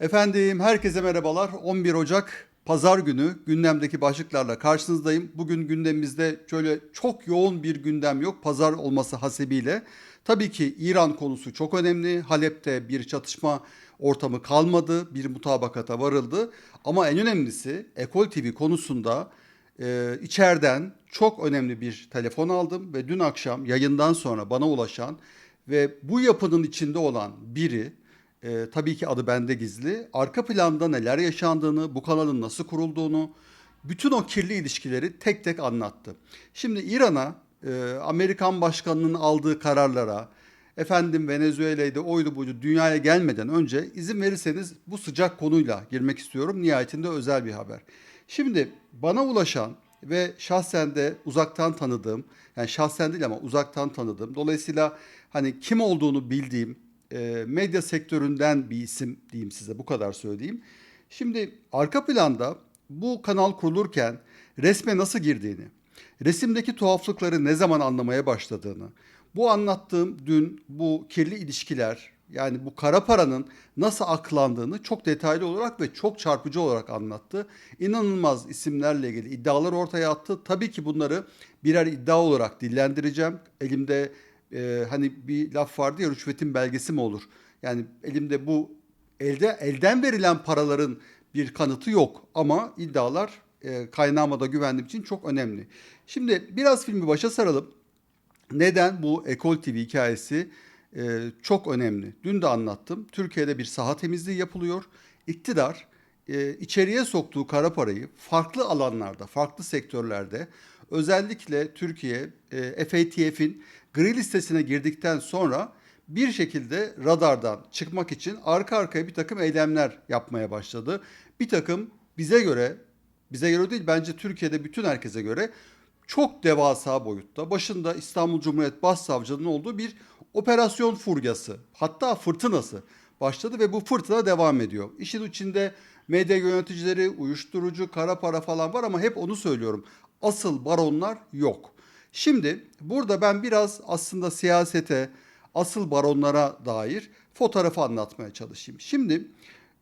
Efendim herkese merhabalar. 11 Ocak Pazar günü gündemdeki başlıklarla karşınızdayım. Bugün gündemimizde şöyle çok yoğun bir gündem yok pazar olması hasebiyle. Tabii ki İran konusu çok önemli. Halep'te bir çatışma ortamı kalmadı. Bir mutabakata varıldı. Ama en önemlisi Ekol TV konusunda e, içeriden çok önemli bir telefon aldım ve dün akşam yayından sonra bana ulaşan ve bu yapının içinde olan biri e, tabii ki adı bende gizli. Arka planda neler yaşandığını, bu kanalın nasıl kurulduğunu, bütün o kirli ilişkileri tek tek anlattı. Şimdi İran'a, e, Amerikan başkanının aldığı kararlara, efendim Venezuela'ydı, oydu buydu dünyaya gelmeden önce izin verirseniz bu sıcak konuyla girmek istiyorum. Nihayetinde özel bir haber. Şimdi bana ulaşan ve şahsen de uzaktan tanıdığım, yani şahsen değil ama uzaktan tanıdığım, dolayısıyla hani kim olduğunu bildiğim, e, medya sektöründen bir isim diyeyim size bu kadar söyleyeyim. Şimdi arka planda bu kanal kurulurken resme nasıl girdiğini, resimdeki tuhaflıkları ne zaman anlamaya başladığını, bu anlattığım dün bu kirli ilişkiler yani bu kara paranın nasıl aklandığını çok detaylı olarak ve çok çarpıcı olarak anlattı. İnanılmaz isimlerle ilgili iddialar ortaya attı. Tabii ki bunları birer iddia olarak dillendireceğim. Elimde e, hani bir laf vardı ya rüşvetin belgesi mi olur? Yani elimde bu elde elden verilen paraların bir kanıtı yok ama iddialar e, kaynağıma güvendiğim için çok önemli. Şimdi biraz filmi başa saralım. Neden bu Ekol TV hikayesi e, çok önemli? Dün de anlattım. Türkiye'de bir saha temizliği yapılıyor. İktidar e, içeriye soktuğu kara parayı farklı alanlarda, farklı sektörlerde özellikle Türkiye e, FATF'in gri listesine girdikten sonra bir şekilde radardan çıkmak için arka arkaya bir takım eylemler yapmaya başladı. Bir takım bize göre, bize göre değil bence Türkiye'de bütün herkese göre çok devasa boyutta. Başında İstanbul Cumhuriyet Başsavcılığı'nın olduğu bir operasyon furyası, hatta fırtınası başladı ve bu fırtına devam ediyor. İşin içinde medya yöneticileri, uyuşturucu, kara para falan var ama hep onu söylüyorum. Asıl baronlar yok. Şimdi burada ben biraz aslında siyasete, asıl baronlara dair fotoğrafı anlatmaya çalışayım. Şimdi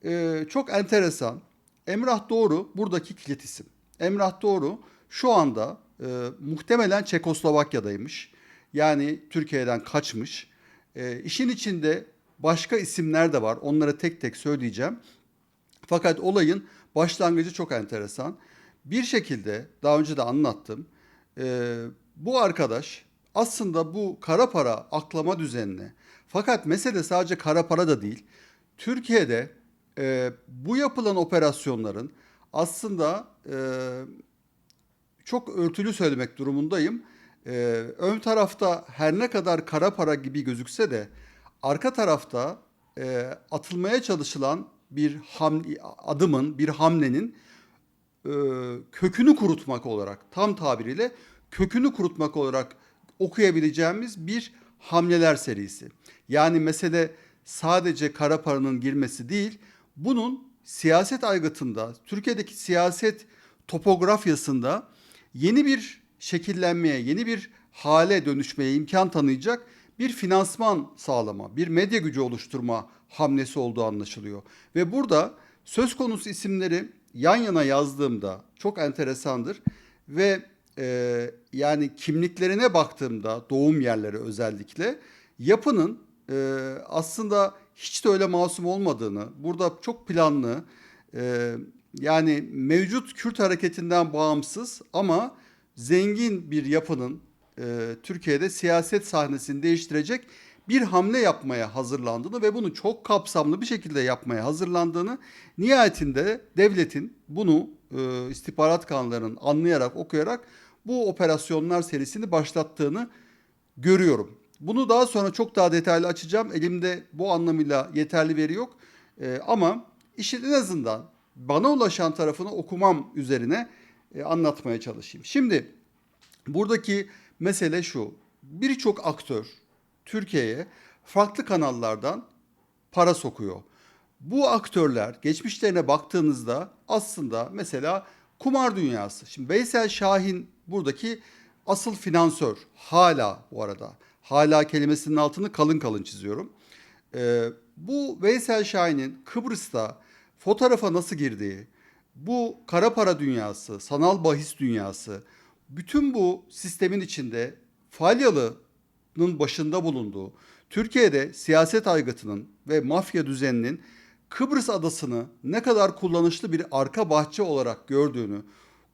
e, çok enteresan. Emrah Doğru buradaki kilit isim. Emrah Doğru şu anda e, muhtemelen Çekoslovakya'daymış. Yani Türkiye'den kaçmış. E, işin içinde başka isimler de var. Onları tek tek söyleyeceğim. Fakat olayın başlangıcı çok enteresan. Bir şekilde daha önce de anlattım. E, bu arkadaş aslında bu kara para aklama düzenine fakat mesele sadece kara para da değil. Türkiye'de e, bu yapılan operasyonların aslında e, çok örtülü söylemek durumundayım. E, ön tarafta her ne kadar kara para gibi gözükse de arka tarafta e, atılmaya çalışılan bir ham, adımın, bir hamlenin e, kökünü kurutmak olarak tam tabiriyle kökünü kurutmak olarak okuyabileceğimiz bir hamleler serisi. Yani mesele sadece kara paranın girmesi değil, bunun siyaset aygıtında, Türkiye'deki siyaset topografyasında yeni bir şekillenmeye, yeni bir hale dönüşmeye imkan tanıyacak bir finansman sağlama, bir medya gücü oluşturma hamlesi olduğu anlaşılıyor. Ve burada söz konusu isimleri yan yana yazdığımda çok enteresandır. Ve e, yani kimliklerine baktığımda doğum yerleri özellikle yapının e, aslında hiç de öyle masum olmadığını, burada çok planlı e, yani mevcut Kürt hareketinden bağımsız ama zengin bir yapının e, Türkiye'de siyaset sahnesini değiştirecek bir hamle yapmaya hazırlandığını ve bunu çok kapsamlı bir şekilde yapmaya hazırlandığını nihayetinde devletin bunu e, istihbarat kanallarının anlayarak okuyarak bu operasyonlar serisini başlattığını görüyorum. Bunu daha sonra çok daha detaylı açacağım. Elimde bu anlamıyla yeterli veri yok. E, ama işin en azından bana ulaşan tarafını okumam üzerine e, anlatmaya çalışayım. Şimdi buradaki mesele şu. Birçok aktör Türkiye'ye farklı kanallardan para sokuyor. Bu aktörler geçmişlerine baktığınızda aslında mesela kumar dünyası. Şimdi Veysel Şahin buradaki asıl finansör hala bu arada. Hala kelimesinin altını kalın kalın çiziyorum. Ee, bu Veysel Şahin'in Kıbrıs'ta fotoğrafa nasıl girdiği, bu kara para dünyası, sanal bahis dünyası, bütün bu sistemin içinde Falyalı'nın başında bulunduğu, Türkiye'de siyaset aygıtının ve mafya düzeninin Kıbrıs adasını ne kadar kullanışlı bir arka bahçe olarak gördüğünü,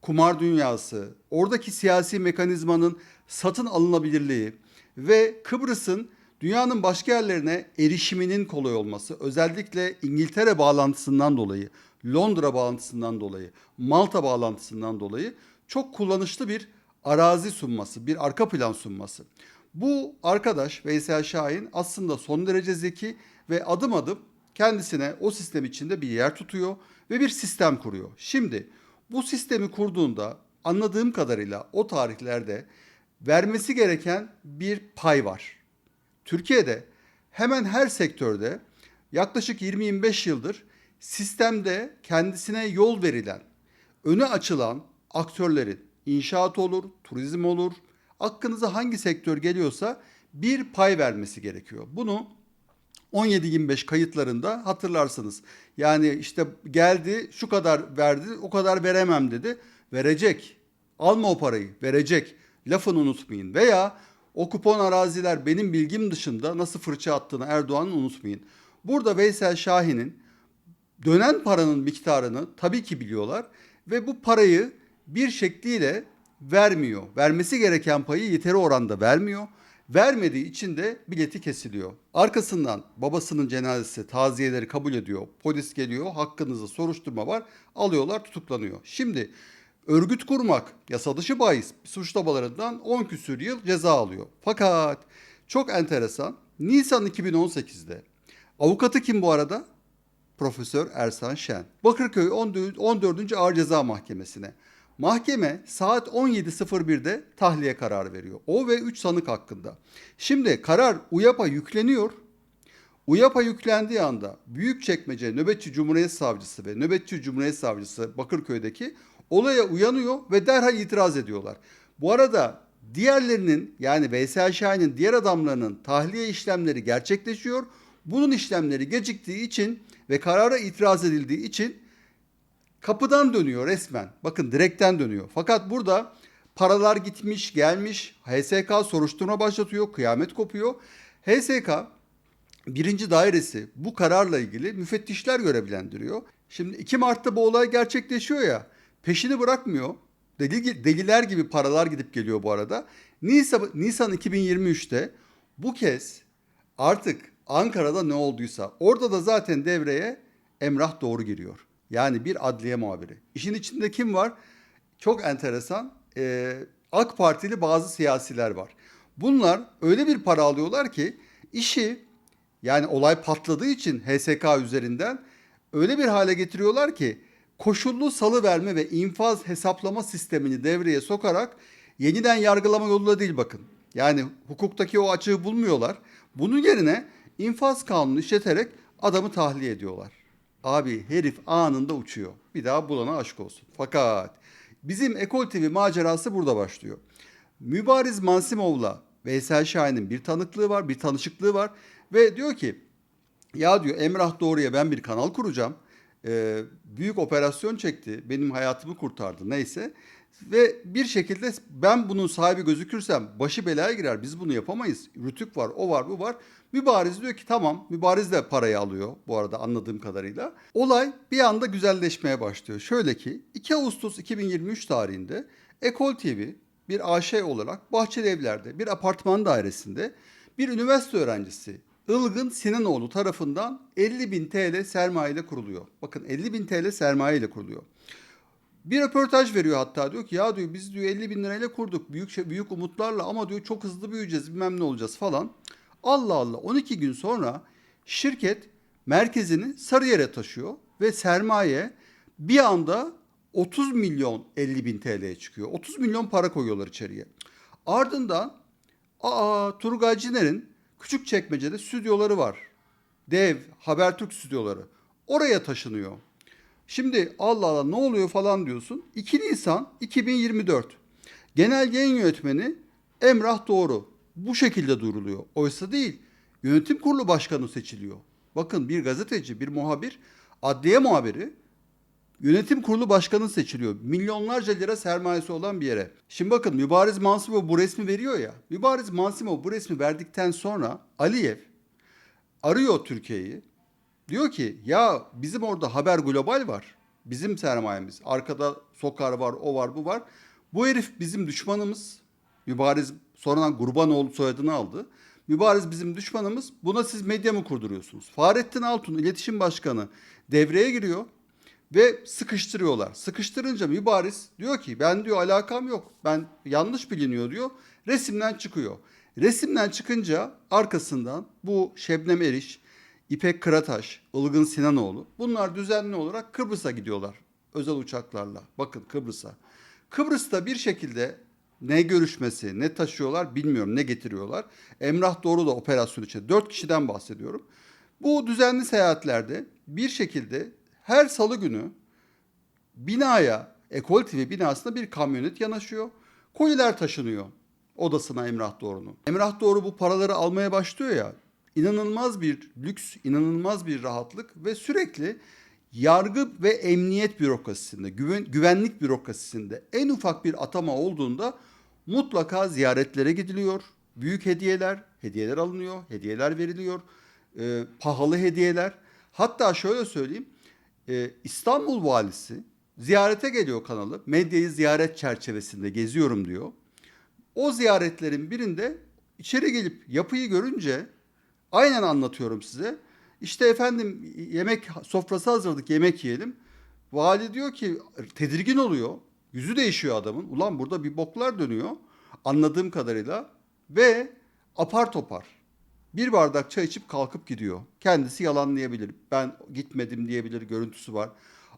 kumar dünyası, oradaki siyasi mekanizmanın satın alınabilirliği ve Kıbrıs'ın dünyanın başka yerlerine erişiminin kolay olması, özellikle İngiltere bağlantısından dolayı, Londra bağlantısından dolayı, Malta bağlantısından dolayı çok kullanışlı bir arazi sunması, bir arka plan sunması. Bu arkadaş Veysel Şahin aslında son derece zeki ve adım adım kendisine o sistem içinde bir yer tutuyor ve bir sistem kuruyor. Şimdi bu sistemi kurduğunda anladığım kadarıyla o tarihlerde vermesi gereken bir pay var. Türkiye'de hemen her sektörde yaklaşık 20-25 yıldır sistemde kendisine yol verilen, öne açılan aktörlerin inşaat olur, turizm olur, aklınıza hangi sektör geliyorsa bir pay vermesi gerekiyor. Bunu 17-25 kayıtlarında hatırlarsınız. Yani işte geldi şu kadar verdi o kadar veremem dedi. Verecek. Alma o parayı verecek. Lafını unutmayın. Veya o kupon araziler benim bilgim dışında nasıl fırça attığını Erdoğan'ın unutmayın. Burada Veysel Şahin'in dönen paranın miktarını tabii ki biliyorlar ve bu parayı bir şekliyle vermiyor. Vermesi gereken payı yeteri oranda vermiyor. Vermediği için de bileti kesiliyor. Arkasından babasının cenazesi taziyeleri kabul ediyor. Polis geliyor. Hakkınızda soruşturma var. Alıyorlar tutuklanıyor. Şimdi örgüt kurmak yasa dışı bahis suçlamalarından 10 küsür yıl ceza alıyor. Fakat çok enteresan Nisan 2018'de avukatı kim bu arada? Profesör Ersan Şen. Bakırköy 14. Ağır Ceza Mahkemesi'ne. Mahkeme saat 17.01'de tahliye kararı veriyor. O ve 3 sanık hakkında. Şimdi karar UYAP'a yükleniyor. UYAP'a yüklendiği anda Büyükçekmece Nöbetçi Cumhuriyet Savcısı ve Nöbetçi Cumhuriyet Savcısı Bakırköy'deki olaya uyanıyor ve derhal itiraz ediyorlar. Bu arada diğerlerinin yani Veysel Şahin'in diğer adamlarının tahliye işlemleri gerçekleşiyor. Bunun işlemleri geciktiği için ve karara itiraz edildiği için kapıdan dönüyor resmen. Bakın direkten dönüyor. Fakat burada paralar gitmiş, gelmiş. HSK soruşturma başlatıyor. Kıyamet kopuyor. HSK birinci dairesi bu kararla ilgili müfettişler görevlendiriyor. Şimdi 2 Mart'ta bu olay gerçekleşiyor ya. Peşini bırakmıyor. Deli, deliler gibi paralar gidip geliyor bu arada. Nisan, Nisan 2023'te bu kez artık Ankara'da ne olduysa orada da zaten devreye Emrah Doğru giriyor. Yani bir adliye muhabiri. İşin içinde kim var? Çok enteresan. Ee, AK Partili bazı siyasiler var. Bunlar öyle bir para alıyorlar ki işi yani olay patladığı için HSK üzerinden öyle bir hale getiriyorlar ki koşullu salı verme ve infaz hesaplama sistemini devreye sokarak yeniden yargılama yoluyla değil bakın. Yani hukuktaki o açığı bulmuyorlar. Bunun yerine infaz kanunu işleterek adamı tahliye ediyorlar. Abi herif anında uçuyor. Bir daha bulana aşk olsun. Fakat bizim Ekol TV macerası burada başlıyor. Mübariz Mansimov'la Veysel Şahin'in bir tanıklığı var, bir tanışıklığı var. Ve diyor ki ya diyor Emrah Doğru'ya ben bir kanal kuracağım. Ee, büyük operasyon çekti. Benim hayatımı kurtardı neyse. Ve bir şekilde ben bunun sahibi gözükürsem başı belaya girer. Biz bunu yapamayız. Rütük var, o var, bu var. Mübariz diyor ki tamam. Mübariz de parayı alıyor bu arada anladığım kadarıyla. Olay bir anda güzelleşmeye başlıyor. Şöyle ki 2 Ağustos 2023 tarihinde Ekol TV bir AŞ olarak Bahçeli Evler'de bir apartman dairesinde bir üniversite öğrencisi Ilgın Sinanoğlu tarafından 50 bin TL sermaye ile kuruluyor. Bakın 50 bin TL sermaye ile kuruluyor. Bir röportaj veriyor hatta diyor ki ya diyor biz diyor 50 bin lirayla kurduk büyük şey, büyük umutlarla ama diyor çok hızlı büyüyeceğiz bilmem ne olacağız falan. Allah Allah 12 gün sonra şirket merkezini Sarıyer'e taşıyor ve sermaye bir anda 30 milyon 50 bin TL'ye çıkıyor. 30 milyon para koyuyorlar içeriye. Ardından aa Turgay Ciner'in küçük çekmecede stüdyoları var. Dev Habertürk stüdyoları. Oraya taşınıyor. Şimdi Allah Allah ne oluyor falan diyorsun. 2 Nisan 2024. Genel yayın yönetmeni Emrah Doğru bu şekilde duruluyor. Oysa değil. Yönetim kurulu başkanı seçiliyor. Bakın bir gazeteci, bir muhabir, adliye muhabiri Yönetim kurulu başkanı seçiliyor. Milyonlarca lira sermayesi olan bir yere. Şimdi bakın Mübariz Mansimo bu resmi veriyor ya. Mübariz Mansimo bu resmi verdikten sonra Aliyev arıyor Türkiye'yi. Diyor ki ya bizim orada Haber Global var. Bizim sermayemiz. Arkada Sokar var, o var, bu var. Bu herif bizim düşmanımız. Mübariz sonradan Gurbanoğlu soyadını aldı. Mübariz bizim düşmanımız. Buna siz medya mı kurduruyorsunuz? Fahrettin Altun iletişim başkanı devreye giriyor ve sıkıştırıyorlar. Sıkıştırınca Mübariz diyor ki ben diyor alakam yok. Ben yanlış biliniyor diyor. Resimden çıkıyor. Resimden çıkınca arkasından bu Şebnem Eriş, İpek Kırataş, Ilgın Sinanoğlu bunlar düzenli olarak Kıbrıs'a gidiyorlar. Özel uçaklarla. Bakın Kıbrıs'a. Kıbrıs'ta bir şekilde ne görüşmesi, ne taşıyorlar bilmiyorum, ne getiriyorlar. Emrah Doğru da operasyon için. Dört kişiden bahsediyorum. Bu düzenli seyahatlerde bir şekilde her salı günü binaya, Ekol TV binasına bir kamyonet yanaşıyor. Koliler taşınıyor odasına Emrah Doğru'nun. Emrah Doğru bu paraları almaya başlıyor ya. inanılmaz bir lüks, inanılmaz bir rahatlık ve sürekli yargı ve emniyet bürokrasisinde, güven, güvenlik bürokrasisinde en ufak bir atama olduğunda mutlaka ziyaretlere gidiliyor. Büyük hediyeler, hediyeler alınıyor, hediyeler veriliyor, e, pahalı hediyeler. Hatta şöyle söyleyeyim, e, İstanbul valisi ziyarete geliyor kanalı. Medyayı ziyaret çerçevesinde geziyorum diyor. O ziyaretlerin birinde içeri gelip yapıyı görünce aynen anlatıyorum size. İşte efendim yemek sofrası hazırladık yemek yiyelim. Vali diyor ki tedirgin oluyor. Yüzü değişiyor adamın. Ulan burada bir boklar dönüyor. Anladığım kadarıyla. Ve apar topar bir bardak çay içip kalkıp gidiyor. Kendisi yalanlayabilir. Ben gitmedim diyebilir görüntüsü var.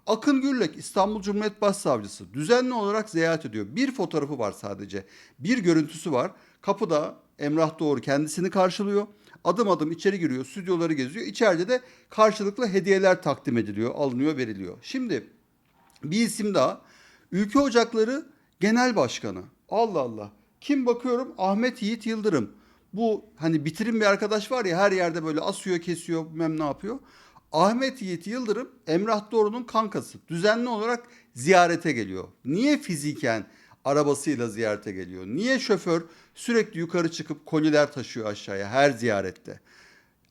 Akın Gürlek İstanbul Cumhuriyet Başsavcısı düzenli olarak ziyaret ediyor. Bir fotoğrafı var sadece. Bir görüntüsü var. Kapıda Emrah Doğru kendisini karşılıyor. Adım adım içeri giriyor, stüdyoları geziyor. İçeride de karşılıklı hediyeler takdim ediliyor, alınıyor, veriliyor. Şimdi bir isim daha. Ülke Ocakları Genel Başkanı. Allah Allah. Kim bakıyorum? Ahmet Yiğit Yıldırım. Bu hani bitirin bir arkadaş var ya her yerde böyle asıyor, kesiyor, bilmem ne yapıyor. Ahmet Yiğit Yıldırım Emrah Doğru'nun kankası. Düzenli olarak ziyarete geliyor. Niye fiziken arabasıyla ziyarete geliyor? Niye şoför sürekli yukarı çıkıp koliler taşıyor aşağıya her ziyarette?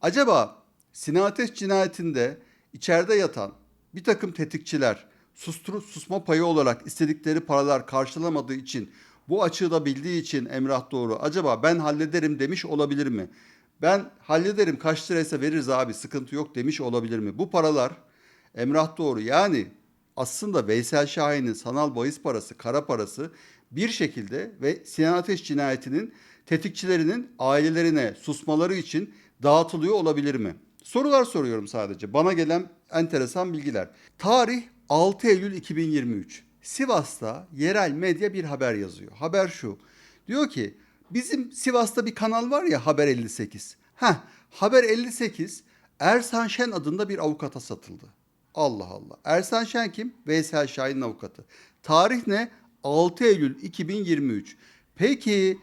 Acaba Sinan Ateş cinayetinde içeride yatan bir takım tetikçiler sustur, susma payı olarak istedikleri paralar karşılamadığı için bu açığı da bildiği için Emrah Doğru acaba ben hallederim demiş olabilir mi? Ben hallederim kaç liraysa veririz abi sıkıntı yok demiş olabilir mi? Bu paralar Emrah Doğru yani aslında Veysel Şahin'in sanal bahis parası, kara parası bir şekilde ve Sinan Ateş cinayetinin tetikçilerinin ailelerine susmaları için dağıtılıyor olabilir mi? Sorular soruyorum sadece. Bana gelen enteresan bilgiler. Tarih 6 Eylül 2023. Sivas'ta yerel medya bir haber yazıyor. Haber şu. Diyor ki bizim Sivas'ta bir kanal var ya Haber 58. Heh, Haber 58 Ersan Şen adında bir avukata satıldı. Allah Allah. Ersan Şen kim? Veysel Şahin'in avukatı. Tarih ne? 6 Eylül 2023. Peki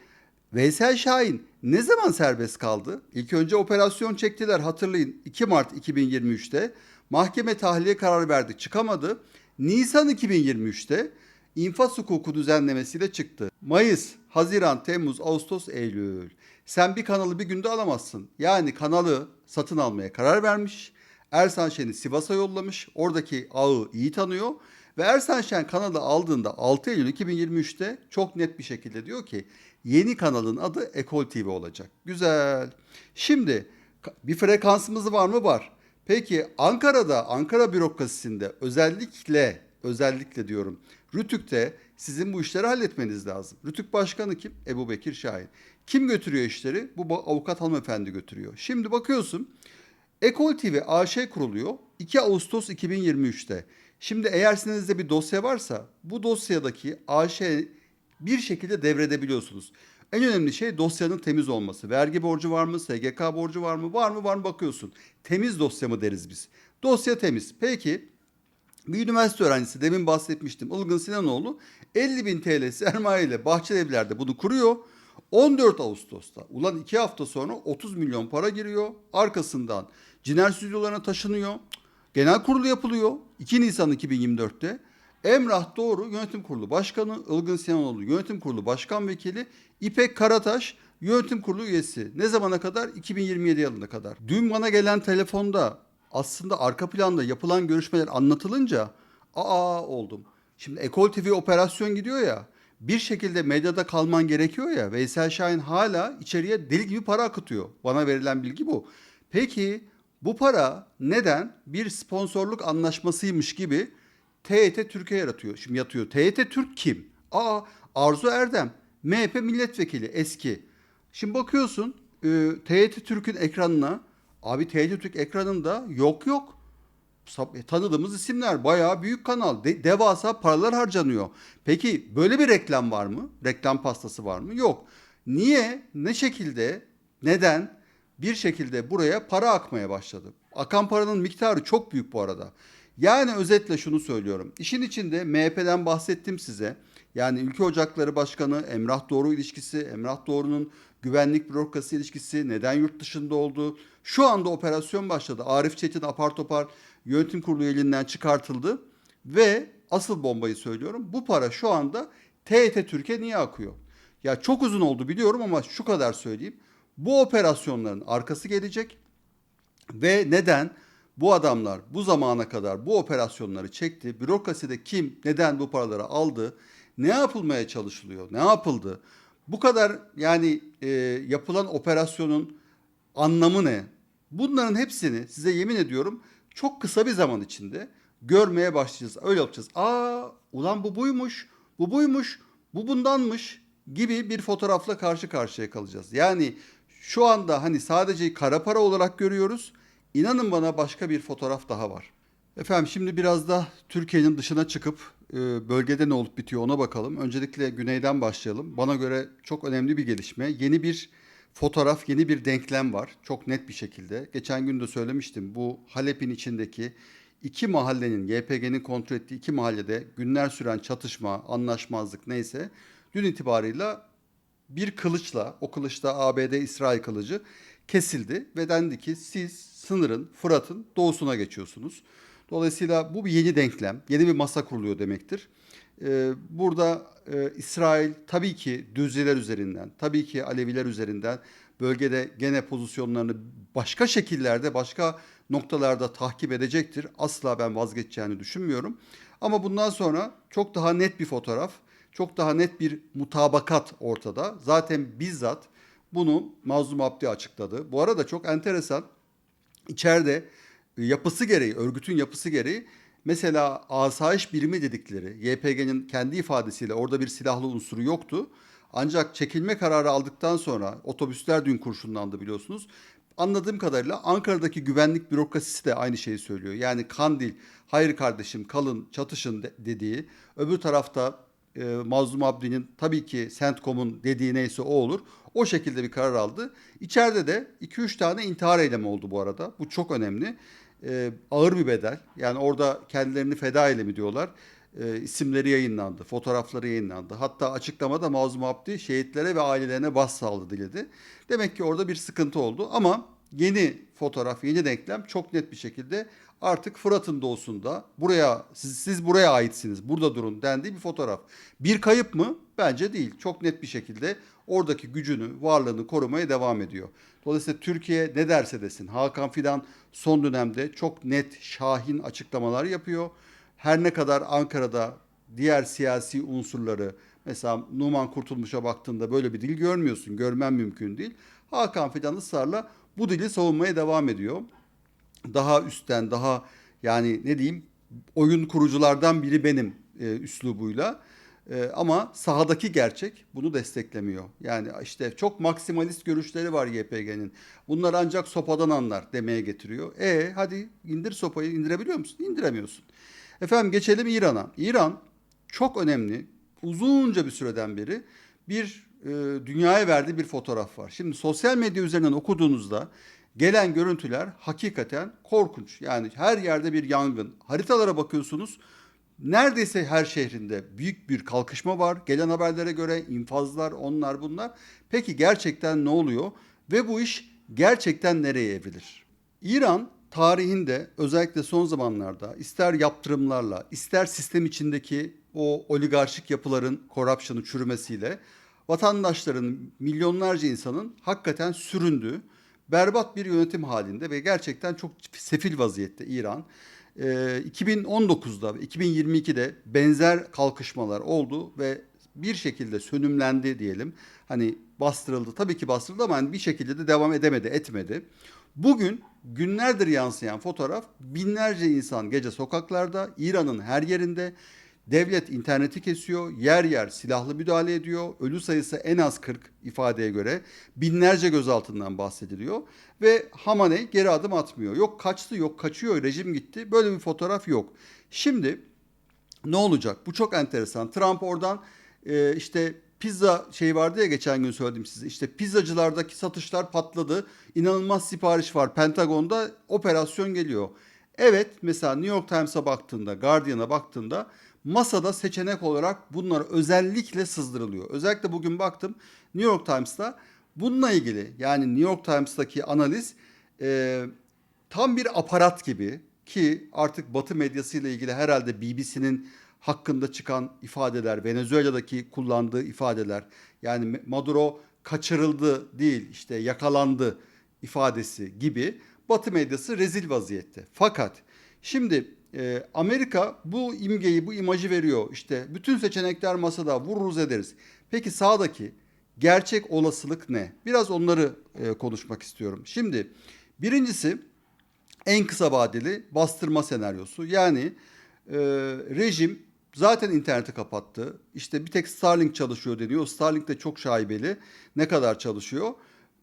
Veysel Şahin ne zaman serbest kaldı? İlk önce operasyon çektiler hatırlayın 2 Mart 2023'te. Mahkeme tahliye kararı verdi çıkamadı. Nisan 2023'te infaz hukuku düzenlemesiyle çıktı. Mayıs, Haziran, Temmuz, Ağustos, Eylül. Sen bir kanalı bir günde alamazsın. Yani kanalı satın almaya karar vermiş. Ersan Şen'i Sivas'a yollamış. Oradaki ağı iyi tanıyor. Ve Ersan Şen kanalı aldığında 6 Eylül 2023'te çok net bir şekilde diyor ki yeni kanalın adı Ekol TV olacak. Güzel. Şimdi bir frekansımız var mı? Var. Peki Ankara'da, Ankara bürokrasisinde özellikle, özellikle diyorum, Rütük'te sizin bu işleri halletmeniz lazım. Rütük Başkanı kim? Ebu Bekir Şahin. Kim götürüyor işleri? Bu avukat hanımefendi götürüyor. Şimdi bakıyorsun Ekol TV AŞ kuruluyor 2 Ağustos 2023'te. Şimdi eğer sizinizde bir dosya varsa bu dosyadaki AŞ bir şekilde devredebiliyorsunuz. En önemli şey dosyanın temiz olması. Vergi borcu var mı? SGK borcu var mı? Var mı? Var mı? Bakıyorsun. Temiz dosya mı deriz biz. Dosya temiz. Peki bir üniversite öğrencisi demin bahsetmiştim. Ilgın Sinanoğlu 50 bin TL sermaye ile Bahçelievler'de bunu kuruyor. 14 Ağustos'ta ulan 2 hafta sonra 30 milyon para giriyor. Arkasından Ciner stüdyolarına taşınıyor. Genel kurulu yapılıyor 2 Nisan 2024'te. Emrah Doğru Yönetim Kurulu Başkanı, Ilgın Sinanoğlu Yönetim Kurulu Başkan Vekili, İpek Karataş Yönetim Kurulu üyesi. Ne zamana kadar? 2027 yılına kadar. Dün bana gelen telefonda aslında arka planda yapılan görüşmeler anlatılınca aa oldum. Şimdi Ekol TV operasyon gidiyor ya. Bir şekilde medyada kalman gerekiyor ya. Veysel Şahin hala içeriye deli gibi para akıtıyor. Bana verilen bilgi bu. Peki bu para neden bir sponsorluk anlaşmasıymış gibi TET Türkiye yaratıyor. Şimdi yatıyor. TET Türk kim? Aa Arzu Erdem. MHP milletvekili eski. Şimdi bakıyorsun e, TET Türk'ün ekranına. Abi TET Türk ekranında yok yok. E, Tanıdığımız isimler bayağı büyük kanal. De- devasa paralar harcanıyor. Peki böyle bir reklam var mı? Reklam pastası var mı? Yok. Niye? Ne şekilde? Neden? Bir şekilde buraya para akmaya başladı. Akan paranın miktarı çok büyük bu arada. Yani özetle şunu söylüyorum. İşin içinde MHP'den bahsettim size. Yani Ülke Ocakları Başkanı Emrah Doğru ilişkisi, Emrah Doğru'nun güvenlik bürokrasi ilişkisi, neden yurt dışında olduğu. Şu anda operasyon başladı. Arif Çetin apar topar yönetim kurulu elinden çıkartıldı. Ve asıl bombayı söylüyorum. Bu para şu anda TET Türkiye niye akıyor? Ya çok uzun oldu biliyorum ama şu kadar söyleyeyim. Bu operasyonların arkası gelecek. Ve neden? Bu adamlar bu zamana kadar bu operasyonları çekti. Bürokraside kim neden bu paraları aldı? Ne yapılmaya çalışılıyor? Ne yapıldı? Bu kadar yani e, yapılan operasyonun anlamı ne? Bunların hepsini size yemin ediyorum çok kısa bir zaman içinde görmeye başlayacağız. Öyle yapacağız. Aa ulan bu buymuş, bu buymuş, bu bundanmış gibi bir fotoğrafla karşı karşıya kalacağız. Yani şu anda hani sadece kara para olarak görüyoruz. İnanın bana başka bir fotoğraf daha var. Efendim şimdi biraz da Türkiye'nin dışına çıkıp e, bölgede ne olup bitiyor ona bakalım. Öncelikle güneyden başlayalım. Bana göre çok önemli bir gelişme. Yeni bir fotoğraf, yeni bir denklem var. Çok net bir şekilde. Geçen gün de söylemiştim. Bu Halep'in içindeki iki mahallenin, YPG'nin kontrol ettiği iki mahallede günler süren çatışma, anlaşmazlık neyse dün itibarıyla bir kılıçla, o kılıçta ABD İsrail kılıcı kesildi ve dendi ki siz sınırın, Fırat'ın doğusuna geçiyorsunuz. Dolayısıyla bu bir yeni denklem, yeni bir masa kuruluyor demektir. Ee, burada e, İsrail tabii ki Düzceler üzerinden, tabii ki Aleviler üzerinden bölgede gene pozisyonlarını başka şekillerde, başka noktalarda tahkip edecektir. Asla ben vazgeçeceğini düşünmüyorum. Ama bundan sonra çok daha net bir fotoğraf, çok daha net bir mutabakat ortada. Zaten bizzat bunu Mazlum Abdi açıkladı. Bu arada çok enteresan. İçeride e, yapısı gereği, örgütün yapısı gereği mesela asayiş birimi dedikleri YPG'nin kendi ifadesiyle orada bir silahlı unsuru yoktu. Ancak çekilme kararı aldıktan sonra otobüsler dün kurşunlandı biliyorsunuz. Anladığım kadarıyla Ankara'daki güvenlik bürokrasisi de aynı şeyi söylüyor. Yani Kandil, hayır kardeşim kalın çatışın de- dediği. Öbür tarafta e, Mazlum Abdi'nin tabii ki Sentcom'un dediği neyse o olur. O şekilde bir karar aldı. İçeride de 2-3 tane intihar eylemi oldu bu arada. Bu çok önemli. E, ağır bir bedel. Yani orada kendilerini feda eylemi diyorlar. E, isimleri yayınlandı, fotoğrafları yayınlandı. Hatta açıklamada Mazlum Abdi şehitlere ve ailelerine bas sağladı diledi. Demek ki orada bir sıkıntı oldu ama yeni fotoğraf, yeni denklem çok net bir şekilde artık Fırat'ın doğusunda buraya siz, siz buraya aitsiniz, burada durun dendiği bir fotoğraf. Bir kayıp mı? Bence değil. Çok net bir şekilde oradaki gücünü, varlığını korumaya devam ediyor. Dolayısıyla Türkiye ne derse desin Hakan Fidan son dönemde çok net, şahin açıklamalar yapıyor. Her ne kadar Ankara'da diğer siyasi unsurları mesela Numan Kurtulmuş'a baktığında böyle bir dil görmüyorsun. Görmen mümkün değil. Hakan Fidan ısrarla bu dili savunmaya devam ediyor. Daha üstten, daha yani ne diyeyim oyun kuruculardan biri benim e, üslubuyla. E, ama sahadaki gerçek bunu desteklemiyor. Yani işte çok maksimalist görüşleri var YPG'nin. Bunlar ancak sopadan anlar demeye getiriyor. E hadi indir sopayı indirebiliyor musun? İndiremiyorsun. Efendim geçelim İran'a. İran çok önemli, uzunca bir süreden beri bir e, dünyaya verdiği bir fotoğraf var. Şimdi sosyal medya üzerinden okuduğunuzda gelen görüntüler hakikaten korkunç. Yani her yerde bir yangın. Haritalara bakıyorsunuz. Neredeyse her şehrinde büyük bir kalkışma var. Gelen haberlere göre infazlar, onlar bunlar. Peki gerçekten ne oluyor? Ve bu iş gerçekten nereye evrilir? İran tarihinde özellikle son zamanlarda ister yaptırımlarla ister sistem içindeki o oligarşik yapıların corruption'ı çürümesiyle vatandaşların milyonlarca insanın hakikaten süründüğü berbat bir yönetim halinde ve gerçekten çok sefil vaziyette İran. Ee, 2019'da ve 2022'de benzer kalkışmalar oldu ve bir şekilde sönümlendi diyelim. Hani bastırıldı tabii ki bastırıldı ama hani bir şekilde de devam edemedi etmedi. Bugün günlerdir yansıyan fotoğraf binlerce insan gece sokaklarda İran'ın her yerinde devlet interneti kesiyor yer yer silahlı müdahale ediyor ölü sayısı en az 40 ifadeye göre binlerce gözaltından bahsediliyor ve Hamaney geri adım atmıyor yok kaçtı yok kaçıyor rejim gitti böyle bir fotoğraf yok şimdi ne olacak? Bu çok enteresan. Trump oradan e, işte pizza şey vardı ya geçen gün söyledim size. İşte pizzacılardaki satışlar patladı. İnanılmaz sipariş var. Pentagon'da operasyon geliyor. Evet mesela New York Times'a baktığında, Guardian'a baktığında masada seçenek olarak bunlar özellikle sızdırılıyor. Özellikle bugün baktım New York Times'ta bununla ilgili yani New York Times'taki analiz e, tam bir aparat gibi ki artık Batı medyasıyla ilgili herhalde BBC'nin hakkında çıkan ifadeler, Venezuela'daki kullandığı ifadeler yani Maduro kaçırıldı değil işte yakalandı ifadesi gibi Batı medyası rezil vaziyette. Fakat şimdi e, Amerika bu imgeyi, bu imajı veriyor. İşte bütün seçenekler masada vururuz ederiz. Peki sağdaki gerçek olasılık ne? Biraz onları e, konuşmak istiyorum. Şimdi birincisi en kısa vadeli bastırma senaryosu. Yani e, rejim zaten interneti kapattı. İşte bir tek Starlink çalışıyor deniyor. Starlink de çok şaibeli. Ne kadar çalışıyor?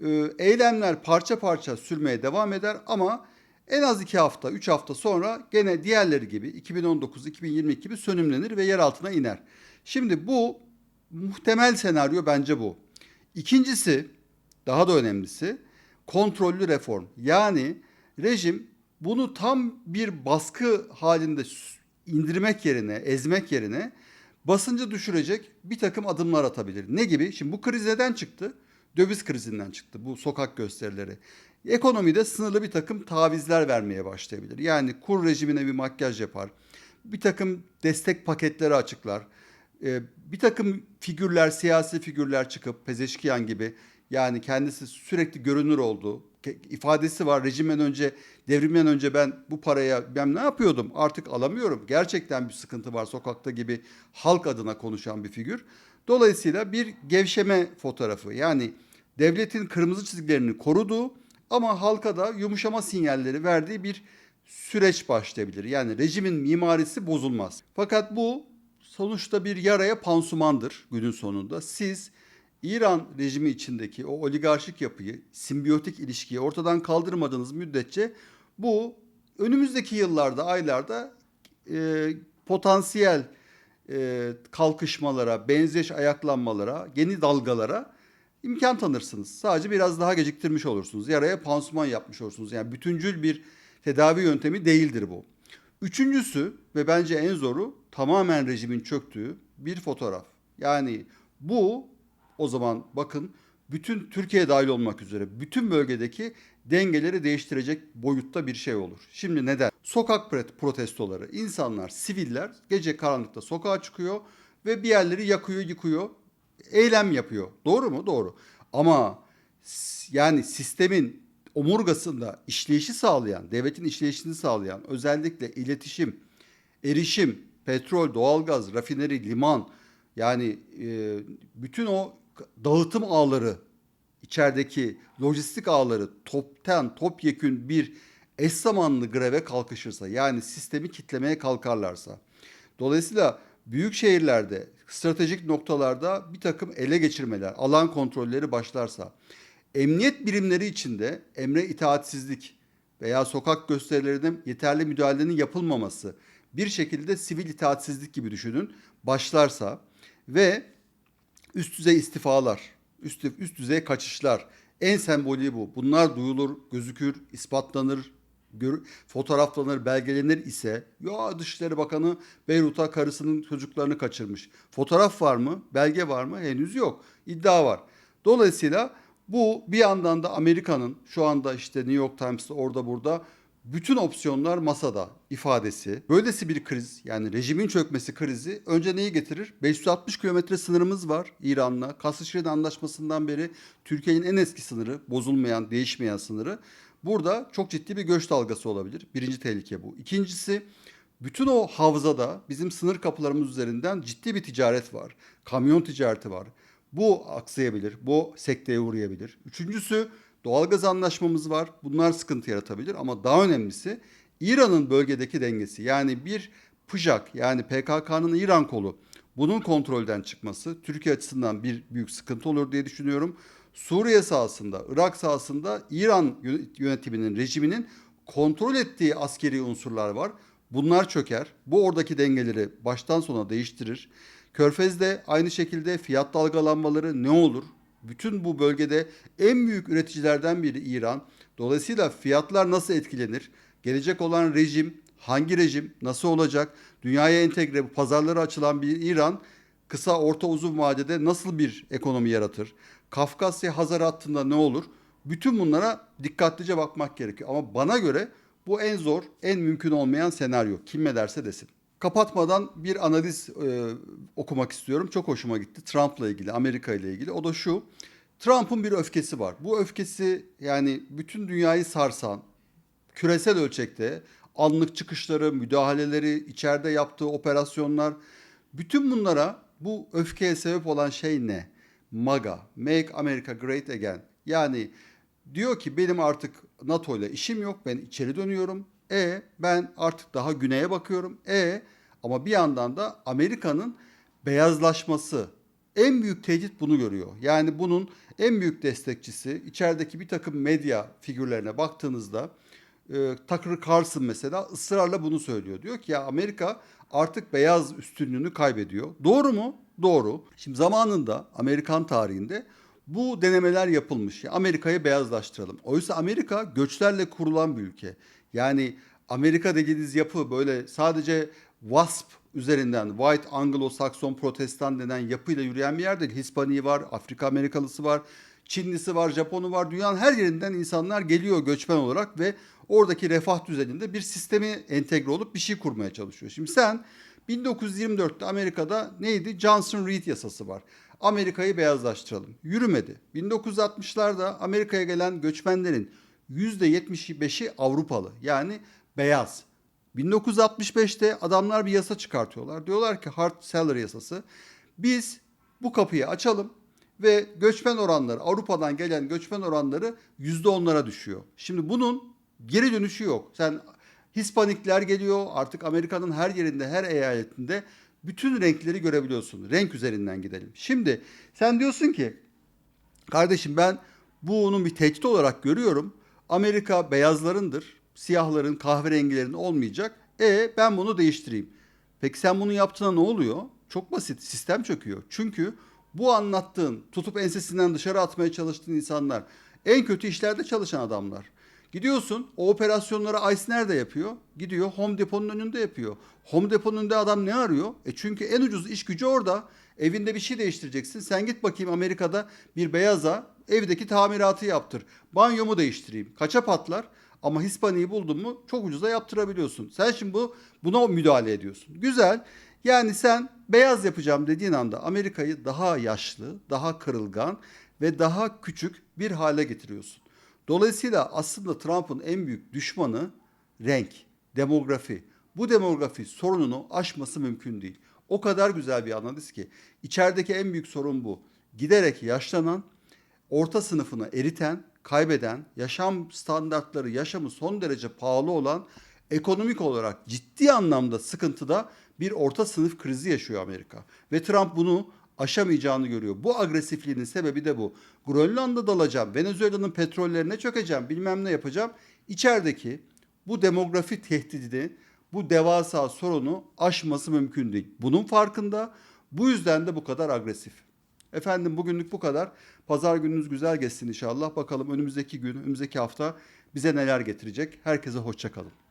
E, eylemler parça parça sürmeye devam eder ama en az iki hafta, üç hafta sonra gene diğerleri gibi 2019-2022 gibi sönümlenir ve yer altına iner. Şimdi bu muhtemel senaryo bence bu. İkincisi daha da önemlisi kontrollü reform. Yani rejim bunu tam bir baskı halinde indirmek yerine, ezmek yerine basıncı düşürecek bir takım adımlar atabilir. Ne gibi? Şimdi bu kriz neden çıktı? Döviz krizinden çıktı bu sokak gösterileri. Ekonomide sınırlı bir takım tavizler vermeye başlayabilir. Yani kur rejimine bir makyaj yapar. Bir takım destek paketleri açıklar. Ee, bir takım figürler, siyasi figürler çıkıp Pezeşkiyan gibi yani kendisi sürekli görünür oldu. ifadesi var rejimden önce, devrimden önce ben bu paraya ben ne yapıyordum artık alamıyorum. Gerçekten bir sıkıntı var sokakta gibi halk adına konuşan bir figür. Dolayısıyla bir gevşeme fotoğrafı yani devletin kırmızı çizgilerini koruduğu ama halka da yumuşama sinyalleri verdiği bir süreç başlayabilir. Yani rejimin mimarisi bozulmaz. Fakat bu sonuçta bir yaraya pansumandır günün sonunda. Siz İran rejimi içindeki o oligarşik yapıyı, simbiyotik ilişkiyi ortadan kaldırmadığınız müddetçe bu önümüzdeki yıllarda, aylarda e, potansiyel e, kalkışmalara, benzeş ayaklanmalara, yeni dalgalara imkan tanırsınız. Sadece biraz daha geciktirmiş olursunuz. Yaraya pansuman yapmış olursunuz. Yani bütüncül bir tedavi yöntemi değildir bu. Üçüncüsü ve bence en zoru tamamen rejimin çöktüğü bir fotoğraf. Yani bu o zaman bakın bütün Türkiye dahil olmak üzere bütün bölgedeki dengeleri değiştirecek boyutta bir şey olur. Şimdi neden? Sokak protestoları, insanlar, siviller gece karanlıkta sokağa çıkıyor ve bir yerleri yakıyor, yıkıyor, eylem yapıyor. Doğru mu? Doğru. Ama yani sistemin omurgasında işleyişi sağlayan, devletin işleyişini sağlayan özellikle iletişim, erişim, petrol, doğalgaz, rafineri, liman yani e, bütün o dağıtım ağları içerideki lojistik ağları topten topyekün bir eş zamanlı greve kalkışırsa yani sistemi kitlemeye kalkarlarsa dolayısıyla büyük şehirlerde stratejik noktalarda bir takım ele geçirmeler, alan kontrolleri başlarsa emniyet birimleri içinde emre itaatsizlik veya sokak gösterilerine yeterli müdahalenin yapılmaması bir şekilde sivil itaatsizlik gibi düşünün başlarsa ve üst düzey istifalar, üst, üst düzey kaçışlar en sembolü bu. Bunlar duyulur, gözükür, ispatlanır, gör, fotoğraflanır, belgelenir ise ya Dışişleri Bakanı Beyrut'a karısının çocuklarını kaçırmış. Fotoğraf var mı? Belge var mı? Henüz yok. İddia var. Dolayısıyla bu bir yandan da Amerika'nın şu anda işte New York Times'ta orada burada Bütün opsiyonlar masada ifadesi. Böylesi bir kriz yani rejimin çökmesi krizi önce neyi getirir? 560 kilometre sınırımız var İran'la. Kasrişehir Anlaşması'ndan beri Türkiye'nin en eski sınırı, bozulmayan, değişmeyen sınırı. Burada çok ciddi bir göç dalgası olabilir. Birinci tehlike bu. İkincisi bütün o havzada bizim sınır kapılarımız üzerinden ciddi bir ticaret var. Kamyon ticareti var. Bu aksayabilir, bu sekteye uğrayabilir. Üçüncüsü doğalgaz anlaşmamız var. Bunlar sıkıntı yaratabilir ama daha önemlisi İran'ın bölgedeki dengesi. Yani bir PJAK yani PKK'nın İran kolu bunun kontrolden çıkması Türkiye açısından bir büyük sıkıntı olur diye düşünüyorum. Suriye sahasında, Irak sahasında İran yönetiminin, rejiminin kontrol ettiği askeri unsurlar var. Bunlar çöker. Bu oradaki dengeleri baştan sona değiştirir. Körfez'de aynı şekilde fiyat dalgalanmaları ne olur? Bütün bu bölgede en büyük üreticilerden biri İran. Dolayısıyla fiyatlar nasıl etkilenir? Gelecek olan rejim hangi rejim nasıl olacak? Dünyaya entegre pazarları açılan bir İran kısa orta uzun vadede nasıl bir ekonomi yaratır? Kafkasya Hazar hattında ne olur? Bütün bunlara dikkatlice bakmak gerekiyor. Ama bana göre bu en zor, en mümkün olmayan senaryo. Kim ne derse desin. Kapatmadan bir analiz e, okumak istiyorum. Çok hoşuma gitti. Trump'la ilgili, Amerika ile ilgili. O da şu. Trump'ın bir öfkesi var. Bu öfkesi yani bütün dünyayı sarsan, küresel ölçekte anlık çıkışları, müdahaleleri, içeride yaptığı operasyonlar, bütün bunlara bu öfkeye sebep olan şey ne? MAGA, Make America Great Again. Yani diyor ki benim artık NATO ile işim yok, ben içeri dönüyorum. E ben artık daha güneye bakıyorum. E ama bir yandan da Amerika'nın beyazlaşması en büyük tehdit bunu görüyor. Yani bunun en büyük destekçisi içerideki bir takım medya figürlerine baktığınızda e, Tucker Carlson mesela ısrarla bunu söylüyor. Diyor ki ya Amerika artık beyaz üstünlüğünü kaybediyor. Doğru mu? Doğru. Şimdi zamanında Amerikan tarihinde bu denemeler yapılmış. Amerika'yı beyazlaştıralım. Oysa Amerika göçlerle kurulan bir ülke. Yani Amerika dediğiniz yapı böyle sadece WASP üzerinden White Anglo-Saxon Protestan denen yapıyla yürüyen bir yer değil. Hispaniği var, Afrika Amerikalısı var, Çinlisi var, Japonu var. Dünyanın her yerinden insanlar geliyor göçmen olarak ve oradaki refah düzeninde bir sistemi entegre olup bir şey kurmaya çalışıyor. Şimdi sen 1924'te Amerika'da neydi? Johnson-Reed yasası var. Amerika'yı beyazlaştıralım. Yürümedi. 1960'larda Amerika'ya gelen göçmenlerin %75'i Avrupalı. Yani beyaz. 1965'te adamlar bir yasa çıkartıyorlar. Diyorlar ki hard salary yasası. Biz bu kapıyı açalım ve göçmen oranları Avrupa'dan gelen göçmen oranları %10'lara düşüyor. Şimdi bunun geri dönüşü yok. Sen Hispanikler geliyor artık Amerika'nın her yerinde her eyaletinde bütün renkleri görebiliyorsun. Renk üzerinden gidelim. Şimdi sen diyorsun ki kardeşim ben bunun bir tehdit olarak görüyorum. Amerika beyazlarındır. Siyahların, kahverengilerin olmayacak. E ben bunu değiştireyim. Peki sen bunu yaptığında ne oluyor? Çok basit. Sistem çöküyor. Çünkü bu anlattığın, tutup ensesinden dışarı atmaya çalıştığın insanlar en kötü işlerde çalışan adamlar. Gidiyorsun o operasyonları Ice nerede yapıyor? Gidiyor Home Depot'un önünde yapıyor. Home Depot'un önünde adam ne arıyor? E çünkü en ucuz iş gücü orada. Evinde bir şey değiştireceksin. Sen git bakayım Amerika'da bir beyaza evdeki tamiratı yaptır. Banyomu değiştireyim. Kaça patlar? Ama Hispani'yi buldun mu çok ucuza yaptırabiliyorsun. Sen şimdi bu buna müdahale ediyorsun. Güzel. Yani sen beyaz yapacağım dediğin anda Amerika'yı daha yaşlı, daha kırılgan ve daha küçük bir hale getiriyorsun. Dolayısıyla aslında Trump'ın en büyük düşmanı renk, demografi. Bu demografi sorununu aşması mümkün değil. O kadar güzel bir analiz ki içerideki en büyük sorun bu. Giderek yaşlanan, orta sınıfını eriten, kaybeden, yaşam standartları, yaşamı son derece pahalı olan, ekonomik olarak ciddi anlamda sıkıntıda bir orta sınıf krizi yaşıyor Amerika. Ve Trump bunu aşamayacağını görüyor. Bu agresifliğinin sebebi de bu. Grönland'a dalacağım, Venezuela'nın petrollerine çökeceğim, bilmem ne yapacağım. İçerideki bu demografi tehdidini, bu devasa sorunu aşması mümkün değil. Bunun farkında. Bu yüzden de bu kadar agresif. Efendim bugünlük bu kadar. Pazar gününüz güzel geçsin inşallah. Bakalım önümüzdeki gün, önümüzdeki hafta bize neler getirecek. Herkese hoşçakalın.